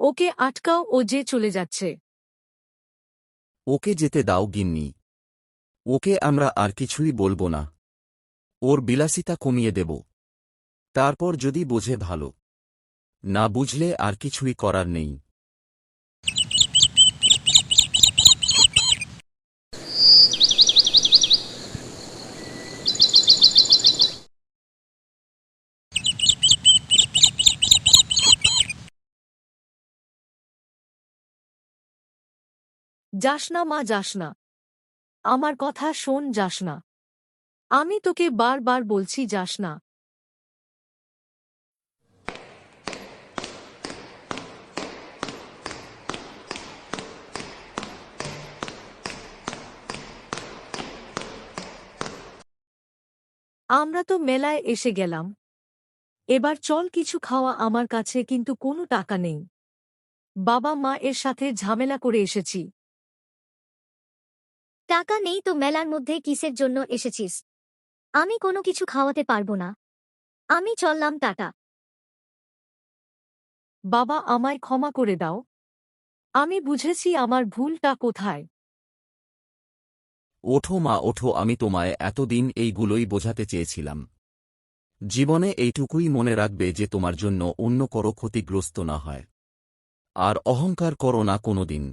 ওকে আটকাও ও যে চলে যাচ্ছে। ওকে যেতে দাও গিন্নি। ওকে আমরা আর কিছুই বলব না। ওর বিলাসিতা কমিয়ে দেব। তারপর যদি বোঝে ভালো। না বুঝলে আর কিছুই করার নেই। যাস না মা যাস না আমার কথা শোন যাস না আমি তোকে বারবার বলছি যাস না আমরা তো মেলায় এসে গেলাম। এবার চল কিছু খাওয়া আমার কাছে কিন্তু কোনো টাকা নেই। বাবা মা এর সাথে ঝামেলা করে এসেছি। টাকা নেই তো মেলার মধ্যে কিসের জন্য এসেছিস? আমি কোনো কিছু খাওয়াতে পারব না। আমি চললাম টাটা। বাবা আমায় ক্ষমা করে দাও। আমি বুঝেছি আমার ভুলটা কোথায়। ওঠো মা ওঠো আমি তোমায় এতদিন এইগুলোই বোঝাতে চেয়েছিলাম। জীবনে এইটুকুই মনে রাখবে যে তোমার জন্য অন্য করো ক্ষতিগ্রস্ত না হয়। আর অহংকার করো না কোনোদিন।